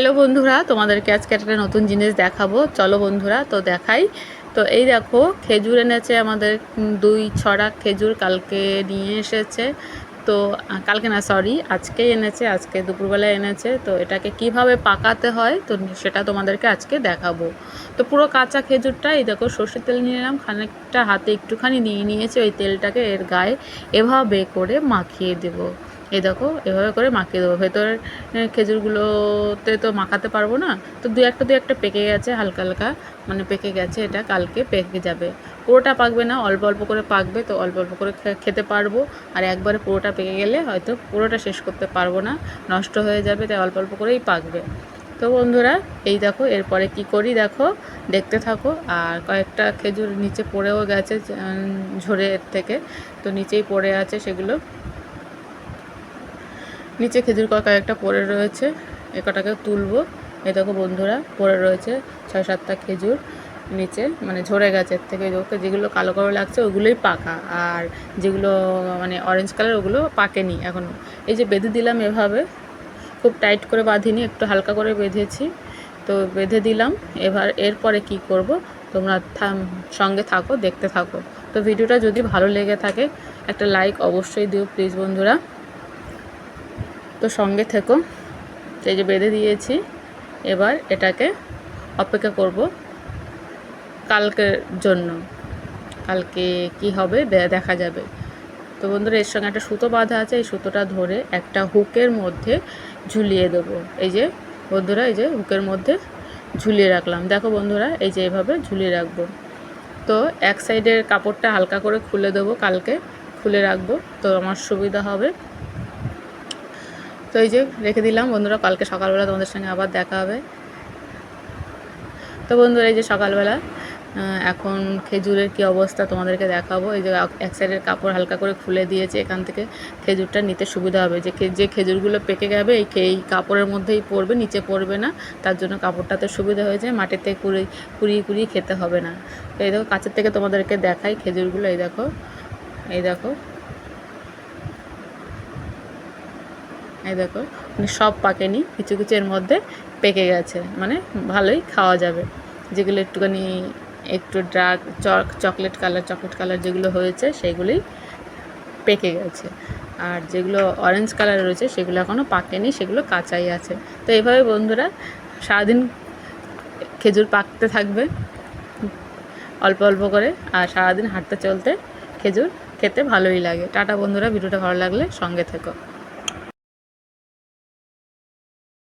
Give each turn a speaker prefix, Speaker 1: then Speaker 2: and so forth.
Speaker 1: Hello বন্ধুরা, তোমাদেরকে আজকে একটা নতুন জিনিস দেখাবো। চলো বন্ধুরা, তো দেখাই। তো এই দেখো, খেজুর এনেছে আমাদের দুই ছড়া খেজুর কালকে নিয়ে এসেছে। তো কালকে না সরি আজকে এনেছে, আজকে দুপুরবেলায় এনেছে। তো এটাকে কীভাবে পাকাতে হয়, তো সেটা তোমাদেরকে আজকে দেখাবো। তো পুরো কাঁচা খেজুরটা, এই দেখো, সর্ষের তেল নিয়ে নিলাম, খানিকটা হাতে একটুখানি নিয়ে নিয়েছে, ওই তেলটাকে এর গায়ে এভাবে করে মাখিয়ে দেবো। এই দেখো এভাবে করে মাখিয়ে দেবো। ভেতরের খেজুরগুলোতে তো মাখাতে পারব না। তো দু একটা দু একটা পেকে গেছে হালকা হালকা। মানে পেকে গেছে এটা কালকে পেকে যাবে। পুরোটা পাকবে না অল্প অল্প করে পাকবে তো অল্প অল্প করে খেতে পারব। আর একবারে পুরোটা পেকে গেলে হয়তো পুরোটা শেষ করতে পারব না নষ্ট হয়ে যাবে তাই অল্প অল্প করেই পাকবে। তো বন্ধুরা এই দেখো এরপরে কি করি দেখো দেখতে থাকো। আর কয়েকটা খেজুর নিচে পড়েও গেছে উম, ঝরে থেকে। তো নিচেই পড়ে আছে সেগুলো। নিচে খেজুর ক- কয়েকটা পড়ে রয়েছে, এ কটাকে তুলবো। এই দেখো বন্ধুরা, পড়ে রয়েছে ছয় সাতটা খেজুর নিচে মানে ঝরে গেছে এর থেকে। ওকে যেগুলো কালো কালো লাগছে, ওগুলোই পাকা। আর যেগুলো মানে অরেঞ্জ কালার ওগুলো পাকেনি এখনও এই যে বেঁধে দিলাম এভাবে, খুব টাইট করে বাঁধিনি, একটু হালকা করে বেঁধেছি। তো বেঁধে দিলাম, এবার এরপরে কি করব? তোমরা সঙ্গে থাকো, দেখতে থাকো। তো ভিডিওটা যদি ভালো লেগে থাকে, একটা লাইক অবশ্যই দিও প্লিজ বন্ধুরা। তো সঙ্গে থেকো। এই যে বেঁধে দিয়েছি। এবার এটাকে অপেক্ষা করব কালকের জন্য। কালকে কি হবে দেখা যাবে। তো বন্ধুরা, এর সঙ্গে একটা সুতো বাঁধা আছে। এই সুতোটা ধরে একটা হুকের মধ্যে ঝুলিয়ে দেবো। এই যে বন্ধুরা, এই যে হুকের মধ্যে ঝুলিয়ে রাখলাম। দেখো বন্ধুরা, এই যে এভাবে ঝুলিয়ে রাখব। তো এক সাইডের কাপড়টা হালকা করে খুলে দেবো কালকে। খুলে রাখব, তো আমার সুবিধা হবে। তো এই যে রেখে দিলাম, বন্ধুরা কালকে সকালবেলা তোমাদের সঙ্গে আবার দেখা হবে। তো বন্ধুরা এই যে সকালবেলা এখন খেজুরের কি অবস্থা তোমাদেরকে দেখাবো। এই যে এক সাইডের কাপড় হালকা করে খুলে দিয়েছে, এখান থেকে খেজুরটা নিতে সুবিধা হবে। যে যে খেজুরগুলো পেকে যাবে, এই এই কাপড়ের মধ্যেই পড়বে, নিচে পড়বে না। তার জন্য কাপড়টাতে সুবিধা হয়েছে, মাটিতে কুড়ি কুড়িয়ে কুড়িয়ে খেতে হবে না। তো এই দেখো, কাছের থেকে তোমাদেরকে দেখাই খেজুরগুলো, এই দেখো এই দেখো। এই দেখো মানে সব পাকেনি, কিছু কিছু এর মধ্যে পেকে গেছে মানে ভালোই খাওয়া যাবে। যেগুলো একটুখানি, একটু dark choc chocolate colour chocolate colour যেগুলো হয়েছে, সেগুলোই পেকে গেছে। আর যেগুলো অরেঞ্জ কালার রয়েছে, সেগুলো এখনও পাকেনি, সেগুলো কাঁচাই আছে। তো এইভাবে বন্ধুরা, সারাদিন খেজুর পাকতে থাকবে, অল্প অল্প করে, আর সারাদিন হাঁটতে চলতে খেজুর খেতে ভালোই লাগে। টাটা বন্ধুরা, ভিডিওটা ভালো লাগলে সঙ্গে থেকো।